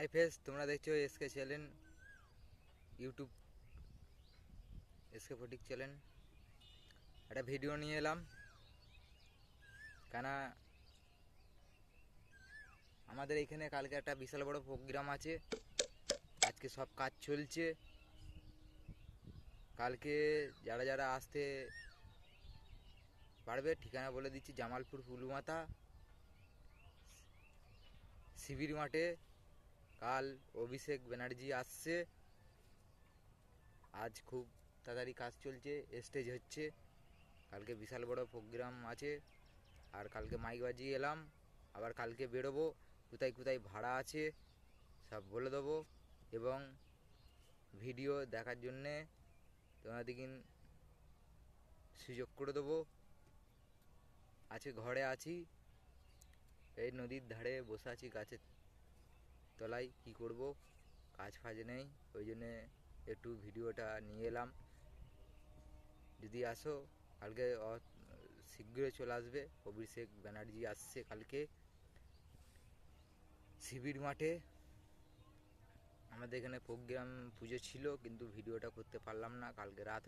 High ফেস তোমরা দেখছ SK channel YouTube SK Phatik channel একটা ভিডিও নিয়ে এলাম। কেন আমাদের এখানে কালকে একটা বিশাল বড় প্রোগ্রাম আছে। আজকে সব কাজ চলছে। কালকে যারা যারা আসতে পারবে, ঠিকানা বলে দিচ্ছি, জামালপুর, ফুলমাতা, শিবির মাঠে। কাল অভিষেক ব্যানার্জি আসছে। আজ খুব তাড়াতাড়ি কাজ চলছে স্টেজ হচ্ছে। কালকে বিশাল বড় প্রোগ্রাম আছে, আর কালকে মাইক বাজিয়ে এলাম, আবার কালকে বেরোবো। কোথায় কোথায় ভাড়া আছে, সব বলে দেবো। এবং ভিডিও দেখার জন্যে তোমাদেরকে সুযোগ করে দেবো। আছে ঘরে আছি, এই নদীর ধারে বসে আছি গাছের তলায় কি করব? কাজ ফাজ নেই, ওই জন্যে একটু ভিডিওটা নিয়ে এলাম। যদি আসো, কালকে শীঘ্রই চলে আসবে। অভিষেক ব্যানার্জি আসছে কালকে শিবির মাঠে। আমাদের এখানে প্রোগ্রাম, পুজো ছিল, কিন্তু ভিডিওটা করতে পারলাম না। কালকে রাত